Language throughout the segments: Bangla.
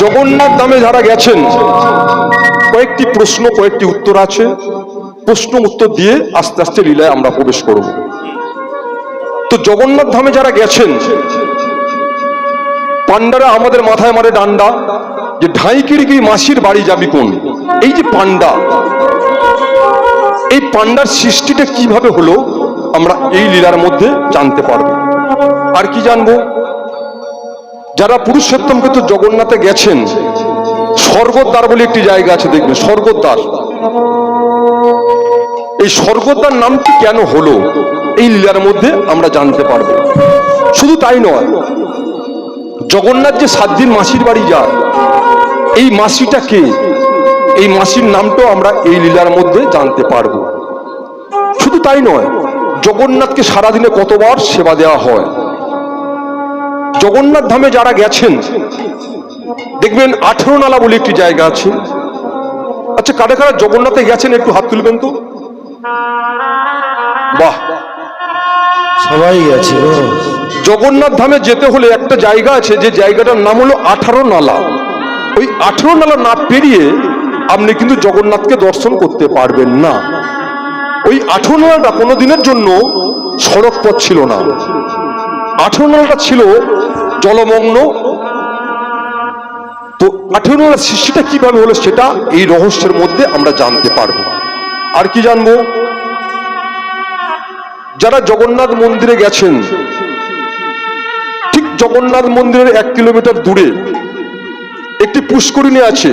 জগন্নাথ ধামে যারা গেছেন, কয়েকটি প্রশ্ন, কয়েকটি উত্তর আছে। প্রশ্ন উত্তর দিয়ে আস্তে আস্তে লীলায় আমরা প্রবেশ করব। তো জগন্নাথ ধামে যারা গেছেন পান্ডারা আমাদের মাথায় মারে ডান্ডা যে ঢাইকিরি কি মাসির বাড়ি যাবি কোন? এই যে পান্ডা এই পান্ডার সৃষ্টিটা কীভাবে হলো, আমরা এই লীলার মধ্যে জানতে পারব। আর কি জানব? যারা পুরুষোত্তম কিন্তু জগন্নাথে গেছেন, স্বর্গদ্বার বলে একটি জায়গা আছে, দেখবেন, স্বর্গদ্বার। এই স্বর্গদ্বার নামটি কেন হলো, এই লীলার মধ্যে আমরা জানতে পারব। শুধু তাই নয়, জগন্নাথ যে সাত দিন মাসির বাড়ি যায়, এই মাসিটা কে? এই মাসির নামটাও আমরা এই লীলার মধ্যে জানতে পারব। শুধু তাই নয়, জগন্নাথকে সারাদিনে কতবার সেবা দেওয়া হয় জগন্নাথ ধামে যারা গেছেন দেখবেন আঠেরো নালা বলে একটি জায়গা আছে। আচ্ছা কারা কারা জগন্নাথে গেছেন একটু হাত তুলবেন তো? বাহ! সবাই গেছে জগন্নাথ ধামে যেতে হলে একটা জায়গা আছে যে জায়গাটার নাম হলো আঠারো নালা। ওই আঠারো নালা না পেরিয়ে আপনি কিন্তু জগন্নাথকে দর্শন করতে পারবেন না। ওই আঠারো নালাটা কোনো দিনের জন্য সড়ক পথ ছিল না। আঠারো ছিল জলমগ্ন। তো আঠেরো নালার সৃষ্টিটা কীভাবে হলো সেটা এই রহস্যের মধ্যে আমরা জানতে পারব। আর কি জানব? যারা জগন্নাথ মন্দিরে গেছেন, ঠিক জগন্নাথ মন্দিরের এক কিলোমিটার দূরে একটি পুষ্করিণী আছে।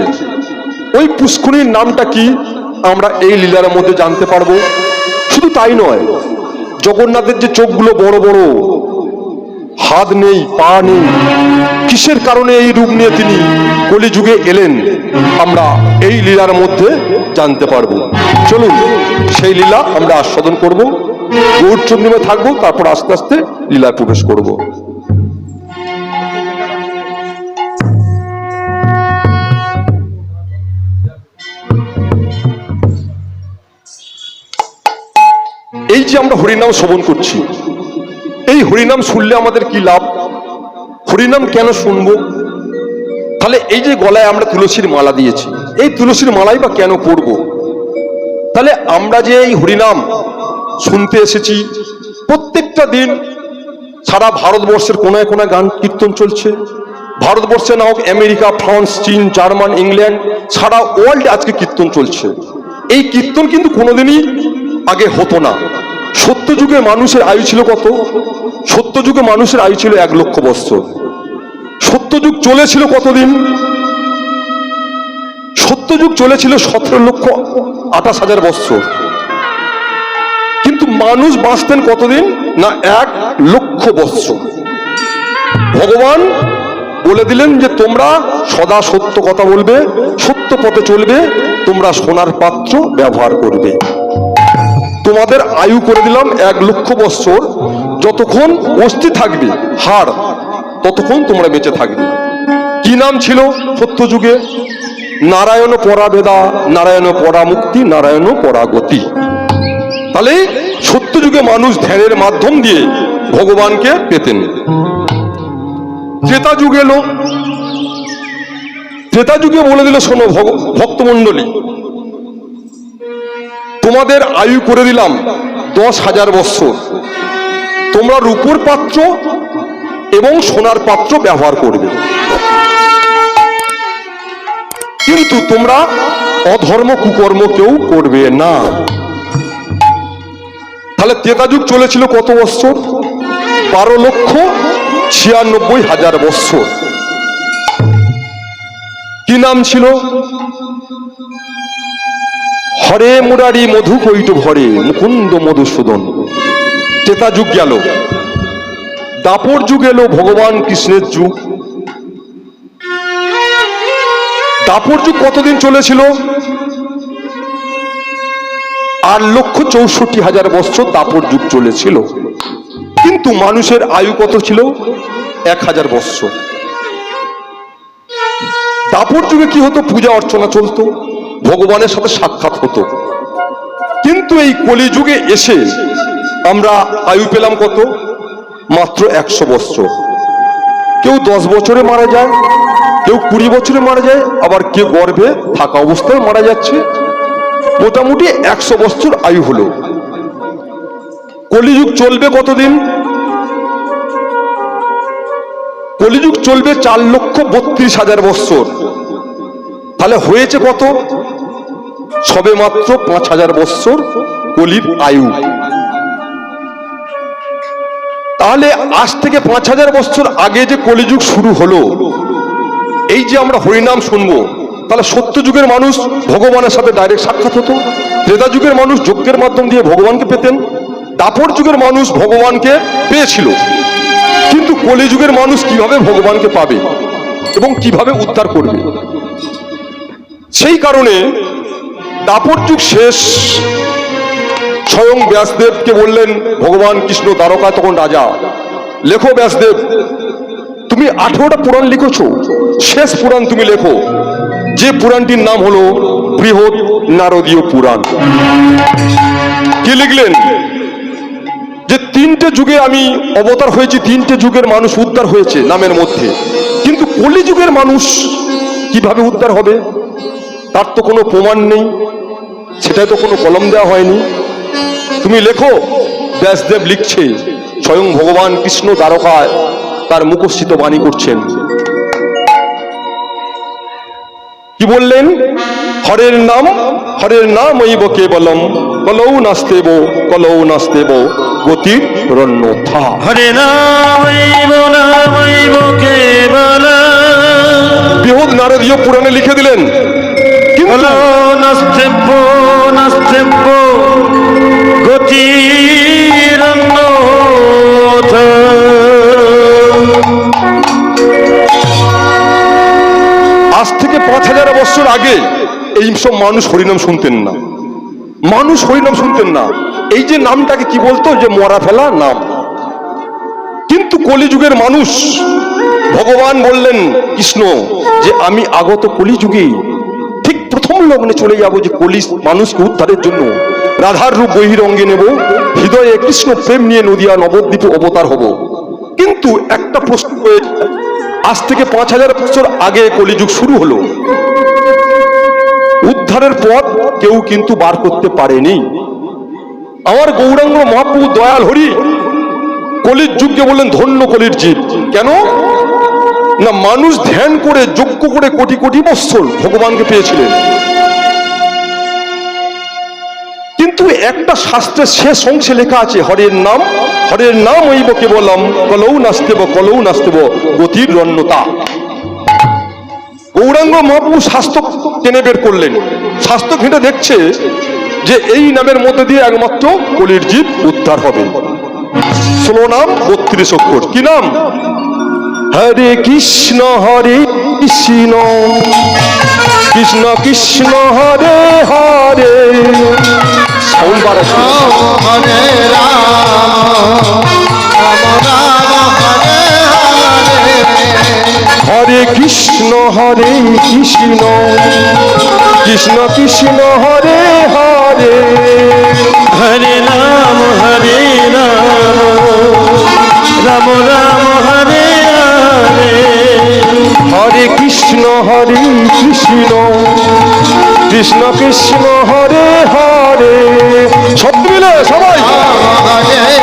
ওই পুষ্করিণীর নামটা কি আমরা এই লীলার মধ্যে জানতে পারব। শুধু তাই নয়, জগন্নাথের যে চোখগুলো বড় বড় হাত নেই, পা নেই। কিসের কারণে এই রূপ নিয়ে তিনি কলিযুগে এলেন? আমরা এই লীলার মধ্যে জানতে পারব। চলুন, সেই লীলা আমরা আস্বাদন করব। গৌর চন্দ্রিমা থাকব, তারপর আস্তে আস্তে লীলায় প্রবেশ করব। এই যে আমরা হরিনাম শ্রবণ করছি হরিনাম শুনলে আমাদের কি লাভ? হরিনাম কেন শুনব? তাহলে এই যে গলায় আমরা তুলসীর মালা দিয়েছি, এই তুলসীর মালাই বা কেন করব তাহলে আমরা যে এই হরিনাম শুনতে এসেছি, প্রত্যেকটা দিন সারা ভারতবর্ষের কোনায় কোনায় গান কীর্তন চলছে। ভারতবর্ষে না হোক আমেরিকা, ফ্রান্স, চীন, জার্মান, ইংল্যান্ড, সারা ওয়ার্ল্ডে আজকে কীর্তন চলছে। এই কীর্তন কিন্তু কোনোদিনই আগে হতো না। সত্য যুগে মানুষের আয়ু ছিল কত? সত্য যুগে মানুষের আয়ু ছিল এক লক্ষ বৎসর সত্যযুগ চলেছিল কতদিন? সত্যযুগ চলেছিল সতেরো লক্ষ আঠাশ হাজার বৎসর কিন্তু মানুষ বাঁচতেন কতদিন? না, এক লক্ষ বৎসর ভগবান বলে দিলেন যে, তোমরা সদা সত্য কথা বলবে, সত্য পথে চলবে, তোমরা সোনার পাত্র ব্যবহার করবে। তোমাদের আয়ু করে দিলাম এক লক্ষ বৎসর যতক্ষণ অস্থি থাকবে, হাড়, ততক্ষণ তোমরা বেঁচে থাকবে। কি নাম ছিল সত্য যুগে নারায়ণ পরাবেদা নারায়ণ পরামুক্তি, নারায়ণ পরাগতি। তাহলে সত্য যুগে মানুষ ধ্যানের মাধ্যম দিয়ে ভগবানকে পেতেন। ত্রেতা যুগ এলো। ত্রেতা যুগে বলে দিল, শোনো ভক্তমণ্ডলী, তোমাদের আয়ু করে দিলাম দশ হাজার বৎসর। তোমরা রূপোর পাত্র এবং সোনার পাত্র ব্যবহার করবে। কিন্তু তোমরা অধর্ম কুকর্ম কেউ করবে না। তাহলে ত্রেতা যুগ চলেছিল কত বৎসর? বারো লক্ষ ছিয়ানব্বই হাজার বৎসর। কি নাম ছিল? হরে মুরারি মধু কৈট ভরে মুকুন্দ মধুসূদন। ত্রেতা যুগ গেল। দাপর যুগ এলো ভগবান কৃষ্ণের যুগ। দাপর যুগ কতদিন চলেছিল? আট লক্ষ চৌষট্টি হাজার বছর দাপর যুগ চলেছিল। কিন্তু মানুষের আয়ু কত ছিল? এক হাজার বৎসর দাপর যুগে কি হতো? পূজা অর্চনা চলতো, ভগবানের সাথে সাক্ষাৎ হতো। কিন্তু এই কলিযুগে এসে আমরা আয়ু পেলাম কত? মাত্র একশো বৎসর কেউ দশ বছরে মারা যায়, কেউ কুড়ি বছরে মারা যায়, আবার কেউ গর্ভে থাকা অবস্থায় মারা যাচ্ছে। মোটামুটি একশো বছর আয়ু হলো। কলিযুগ চলবে কতদিন? কলিযুগ চলবে চার লক্ষ বত্রিশ হাজার বৎসর তাহলে হয়েছে কত? সবে মাত্র পাঁচ হাজার বৎসর কলির আয়ু। তাহলে আজ থেকে পাঁচ হাজার বছর আগে যে কলিযুগ শুরু হলো, এই যে আমরা হরিনাম শুনব, তাহলে সত্য যুগের মানুষ ভগবানের সাথে ডাইরেক্ট সাক্ষাৎ হতো, ত্রেতা যুগের মানুষ যজ্ঞের মাধ্যম দিয়ে ভগবানকে পেতেন, দাপর যুগের মানুষ ভগবানকে পেয়েছিল। কিন্তু কলিযুগের মানুষ কীভাবে ভগবানকে পাবে এবং কীভাবে উদ্ধার করবে? সেই কারণে দাপর যুগ শেষ স্বয়ং ব্যাসদেবকে বললেন, ভগবান কৃষ্ণ দ্বারকা তখন রাজা। লেখো ব্যাসদেব, তুমি আঠেরোটা পুরাণ লিখেছ, শেষ পুরাণ তুমি লেখো। যে পুরাণটির নাম হলো বৃহৎ নারদীয় পুরাণ। কি লিখলেন? যে তিনটে যুগে আমি অবতার হয়েছি, তিনটে যুগের মানুষ উদ্ধার হয়েছে নামের মধ্যে। কিন্তু কলি যুগের মানুষ কীভাবে উদ্ধার হবে? তার তো কোনো প্রমাণ নেই, সেটাই তো কোনো কলম দেওয়া হয়নি। তুমি লেখো। ব্যাসদেব লিখছে স্বয়ং ভগবান কৃষ্ণ দ্বারকায় তার মুখস্থিত বাণী করছেন। কি বললেন? হরের নাম হরের নাম ঐব কেবলম কলৌ নাস্তেব কলৌ নাস্তেব গতির রণ্যথা হরে বৃহৎ নারদীয় পুরাণে লিখে দিলেন। কিন্তু কলো আগে এই সব মানুষ হরিনাম শুনতেন না। মানুষ হরিনাম শুনতেন না। এই যে নামটাকে কি বলতো? যে মরা ফেলা নাম। কিন্তু কলিযুগের মানুষ ভগবান বললেন, কৃষ্ণ, যে আমি আগত কলিযুগে ঠিক প্রথম লগ্নে চলে যাব যে কলি মানুষকে উদ্ধারের জন্য। রাধার রূপ বহিরঙ্গে নেব, হৃদয়ে কৃষ্ণ প্রেম নিয়ে নদিয়া নবদ্বীপে অবতার হব। কিন্তু একটা প্রশ্ন আজ থেকে পাঁচ হাজার বছর আগে কলিযুগ শুরু হলো। উদ্ধারের পথ কেউ কিন্তু বার করতে পারেনি। আমার গৌরাঙ্গ মহাপ্রভু দয়াল হরি কলির যুগকে বললেন, ধন্য কলির জীব। কেন? না, মানুষ ধ্যান করে, যজ্ঞ করে কোটি কোটি বৎসর ভগবানকে পেয়েছিলেন। কিন্তু একটা শাস্ত্রের শেষ অংশে লেখা আছে, হরের নাম হরের নাম ঐব কেবলম, কলৌ নাস্তেব কলৌ নাস্তেব, গতির রণ্যতা। গৌরাঙ্গ মহাপ্রভু স্বাস্থ্য টেনে বের করলেন। স্বাস্থ্য ঘেঁটে দেখছে যে এই নামের মধ্যে দিয়ে একমাত্র কলির জীব উদ্ধার হবে। ষোলো নাম, বত্রিশ অক্ষর। কি নাম? হরে কৃষ্ণ হরে কৃষ্ণ। কৃষ্ণ কৃষ্ণ, হরে হরে। হরে রাম রাম। হরে কৃষ্ণ হরে কৃষ্ণ। কৃষ্ণ কৃষ্ণ হরে হরে। হরে রাম হরে রাম। রাম রাম হরে হরে। হরে কৃষ্ণ হরে কৃষ্ণ। কৃষ্ণ কৃষ্ণ হরে হরে। সব মিলে সবাই। হরে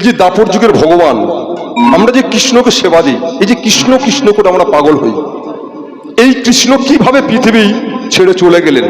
এই যে দাপর যুগের ভগবান, আমরা যে কৃষ্ণকে সেবা দিই, এই যে কৃষ্ণ কৃষ্ণ করে আমরা পাগল হই, এই কৃষ্ণ কীভাবে পৃথিবী ছেড়ে চলে গেলেন?